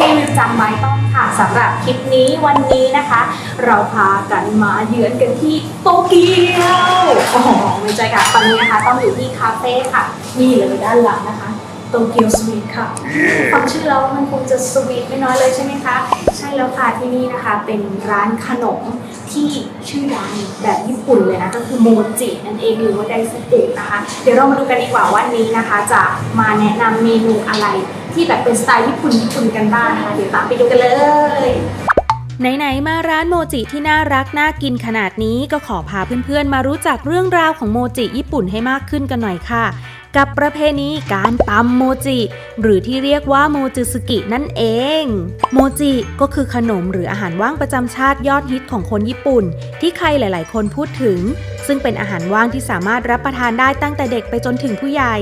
รีวิวจากไม้ต้อมค่ะสำหรับคลิปนี้วันนี้นะคะ เราพากันมาเยือนกันที่โตเกียวโอ้โหไม่ใช่ค่ะตอนนี้นะคะ ต้องอยู่ที่คาเฟ่ค่ะนี่เลยด้านหลังนะคะโตเกียวสวีทค่ะ ฟังชื่อแล้วมันคงจะสวีทไม่น้อยเลยใช่ไหมคะ ใช่แล้วค่ะ ที่นี่นะคะ เป็นร้านขนมที่ชื่อดังแบบญี่ปุ่นเลยนะ ก็คือโมจินั่นเองหรือว่าไดสเกะนะคะ เดี๋ยวเรามาดูกันดีกว่าวันนี้นะคะ จะมาแนะนำเมนูอะไร ที่แบบเป็นสไตล์ญี่ปุ่นญี่ปุ่นกันบ้างนะคะ เดี๋ยวตามไปดูกันเลยไหนๆมาร้านโมจิที่น่ารักน่ากินขนาดนี้ก็ขอพาเพื่อนๆมารู้จักเรื่องราวของโมจิญี่ปุ่นให้มากขึ้นกันหน่อยค่ะ กับประเพณีการตำโมจิ หรือที่เรียกว่าโมจิสกินั่นเอง โมจิก็คือขนมหรืออาหารว่างประจำชาติยอดฮิตของคนญี่ปุ่น ที่ใครหลาย ๆ คนพูดถึง ซึ่งเป็นอาหารว่างที่สามารถรับประทานได้ตั้งแต่เด็กไปจนถึงผู้ใหญ่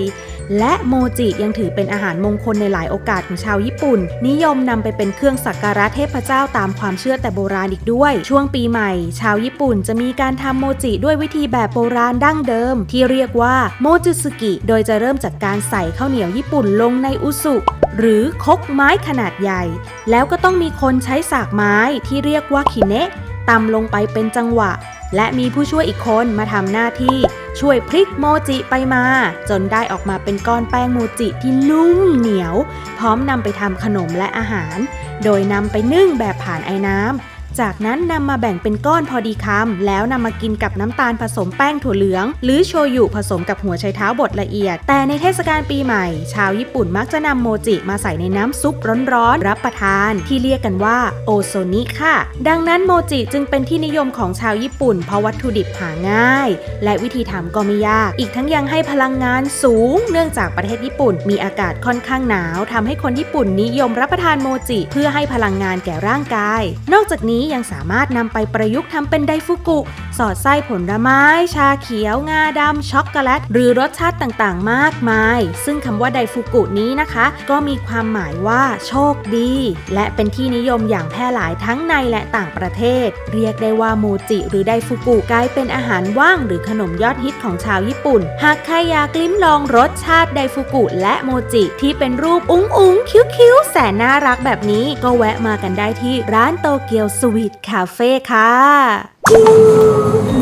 และโมจิยังถือเป็นอาหารมงคลในหลายโอกาสของชาวญี่ปุ่น นิยมนำไปเป็นเครื่องสักการะเทพเจ้าตามความเชื่อแต่โบราณอีกด้วย ช่วงปีใหม่ ชาวญี่ปุ่นจะมีการทำโมจิด้วยวิธีแบบโบราณดั้งเดิม ที่เรียกว่าโมจิสกิ โดยจะเริ่มจากการใส่ข้าวเหนียวญี่ปุ่นลงในอุสุหรือคกไม้ขนาดใหญ่ แล้วก็ต้องมีคนใช้สากไม้ที่เรียกว่าคิเนะตำลงไปเป็นจังหวะ และมีผู้ช่วยอีกคนมาทำหน้าที่ ช่วยพลิกโมจิไปมา จนได้ออกมาเป็นก้อนแป้งโมจิที่นุ่มเหนียว พร้อมนำไปทำขนมและอาหาร โดยนำไปนึ่งแบบผ่านไอ้น้ำ จากนั้นนำมาแบ่งเป็นก้อนพอดีคำแล้วนำมากินกับน้ำตาลผสมแป้งถั่วเหลือง หรือโชยุผสมกับหัวไชเท้าบดละเอียด แต่ในเทศกาลปีใหม่ ชาวญี่ปุ่นมักจะนำโมจิมาใส่ในน้ำซุปร้อนๆรับประทาน ที่เรียกกันว่าโอโซนิค่ะ ดังนั้นโมจิจึงเป็นที่นิยมของชาวญี่ปุ่น เพราะวัตถุดิบหาง่าย และวิธีทำก็ไม่ยาก อีกทั้งยังให้พลังงานสูง เนื่องจากประเทศญี่ปุ่น มีอากาศค่อนข้างหนาวทำให้คนญี่ปุ่นนิยมรับประทานโมจิ เพื่อให้พลังงานแก่ร่างกาย นอกจากนี้ยังสามารถนำไปประยุกต์ทำเป็นไดฟุกุ สอดไส้ผลไม้ ชาเขียว งาดำ ช็อกโกแลต หรือรสชาติต่างๆ มากมาย ซึ่งคำว่าไดฟุกุนี้นะคะ ก็มีความหมายว่าโชคดี และเป็นที่นิยมอย่างแพร่หลายทั้งในและต่างประเทศ เรียกได้ว่าโมจิหรือไดฟุกุกลายเป็นอาหารว่างหรือขนมยอดฮิตของชาวญี่ปุ่น หากใครอยากลิ้มลองรสชาติไดฟุกุและโมจิที่เป็นรูปอุ้งอุ้งคิ้วคิ้วๆแสนน่ารักแบบนี้ก็แวะมากันได้ที่ร้านโตเกียวสวีทคาเฟ่ค่ะ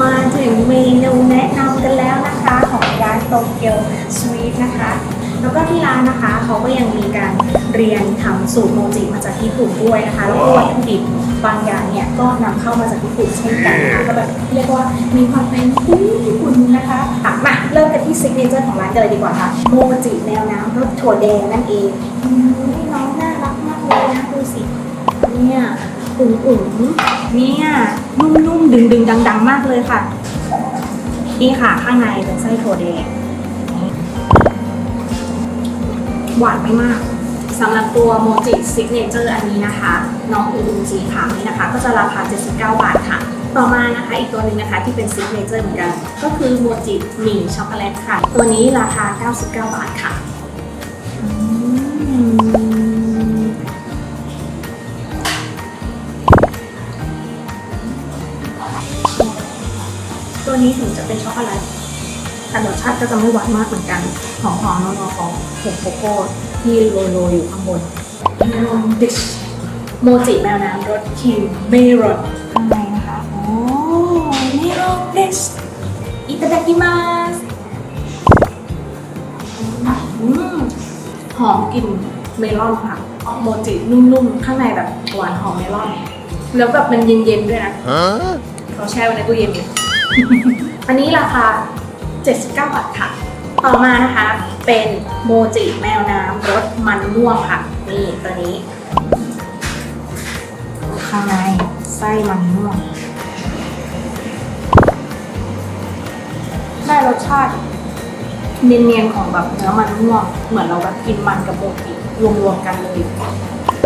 มาถึงเมนูแนะนำกันแล้วนะคะของร้านโตเกียวสวีทนะคะ แล้วก็ที่ร้านนะคะเขาก็ยังมีการเรียนทำสูตรโมจิมาจากญี่ปุ่นด้วยนะคะ แล้วก็วัตถุดิบบางอย่างเนี่ยก็นำเข้ามาจากญี่ปุ่นเช่นกันนะคะก็แบบเรียกว่ามีความเป็นญี่ปุ่นนะคะอะมาเริ่มกันที่ซิกเนเจอร์ของร้านกันเลยดีกว่าค่ะ โมจิแนวน้ำรสถั่วแดงนั่นเองอืมน้อง อุ่นๆเนี่ยนุ่มๆ ดึงๆ ดัง ๆ มากเลยค่ะ นี่ค่ะข้างในเป็นไส้ถั่วแดง หวานไม่มากสำหรับตัวโมจิซิกเนเจอร์อันนี้นะคะ น้องอูอูสีขาวนี้นะคะ ก็จะราคา 79 บาทค่ะ ต่อมานะคะ อีกตัวหนึ่งนะคะที่เป็นซิกเนเจอร์เหมือนกัน ก็คือโมจิหมี่ช็อกโกแลตค่ะ ตัวนี้ราคา 99 บาทค่ะ นี้ถึงจะเป็นช็อกโกแลตแต่รสชาติก็จะไม่หวานมากเหมือนกัน หอมๆนัวๆของผงโกโก้ที่โรยๆอยู่ข้างบนเมลอนดิชโมจิแมวน้ำรสครีมเมลอนข้างในนะคะโอ้เมลอนดิชอิตาดากิมาสอืมหอมกลิ่นเมลอนค่ะโมจินุ่มๆ ข้างในแบบหวานหอมเมลอน แล้วแบบมันเย็นๆด้วยนะเราแช่ไว้ในตู้เย็นอยู่ อันนี้ราคา 79 บาทค่ะ ต่อมานะคะเป็นโมจิแมวน้ำรสมันม่วงค่ะ นี่ตัวนี้ข้างในไส้มันม่วงได้รสชาติเนียนๆของแบบเนื้อมันม่วง เหมือนเราแบบกินมันกับโมจิรวมๆกันเลย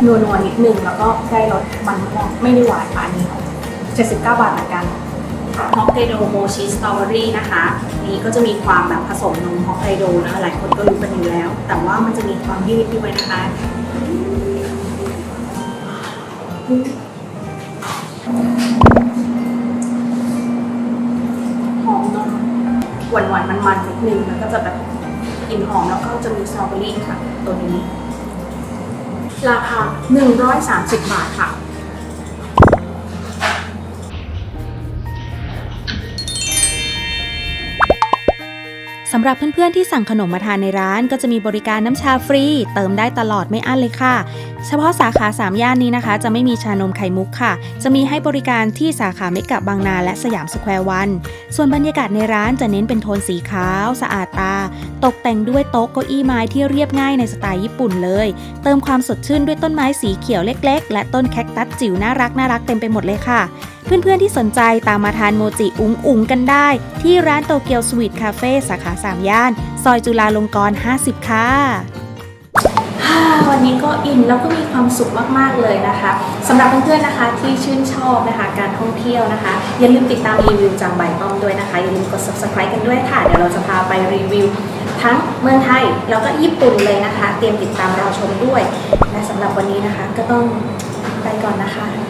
นัวๆนิดนึงแล้วก็ได้รสมันม่วงไม่ได้หวานอันนี้79 บาทเหมือนกัน ฮอกไกโดโมชิสตรอเบอรี่นะคะ นี่ก็จะมีความแบบผสมนมฮอกไกโดนะคะ หลายคนก็รู้กันอยู่แล้ว แต่ว่ามันจะมีความยืดด้วยนะคะ หอมนมหวานหวานๆมันๆนิดนึงแล้วก็จะแบบกลิ่นหอมแล้วก็จะมีสตรอเบอรี่ค่ะ ตัวนี้ ราคา 130 บาทค่ะ สำหรับเพื่อนๆที่สั่งขนมมาทานในร้านก็จะมีบริการน้ำชาฟรี เติมได้ตลอดไม่อั้นเลยค่ะ เฉพาะสาขา 3 ย่านนี้นะคะ จะไม่มีชานมไข่มุกค่ะ จะมีให้บริการที่สาขาเมกะบางนาและสยามสแควร์วัน ส่วนบรรยากาศในร้านจะเน้นเป็นโทนสีขาว สะอาดตา ตกแต่งด้วยโต๊ะเก้าอี้ไม้ที่เรียบง่ายในสไตล์ญี่ปุ่นเลย เติมความสดชื่นด้วยต้นไม้สีเขียวเล็ก ๆ และต้นแคคตัสจิ๋วน่ารักน่ารักเต็มไปหมดเลยค่ะ เพื่อนๆที่สนใจตามมาทานโมจิอุ๋งอุ๋งกันได้ ที่ร้านโตเกียวสวีทคาเฟ่สาขา3ย่าน ซอยจุฬาลงกรณ์ 50 ค่ะวันนี้ก็อินแล้วก็มีความสุขมากๆเลยนะคะสำหรับเพื่อนๆนะคะที่ชื่นชอบนะคะการท่องเที่ยวนะคะ อย่าลืมติดตามรีวิวจากใบต้อมด้วยนะคะ อย่าลืมกด subscribe กันด้วยค่ะ เดี๋ยวเราจะพาไปรีวิว ทั้งเมืองไทยแล้วก็ญี่ปุ่นเลยนะคะ เตรียมติดตามรอชมด้วย และสำหรับวันนี้นะคะก็ต้องไปก่อนนะคะ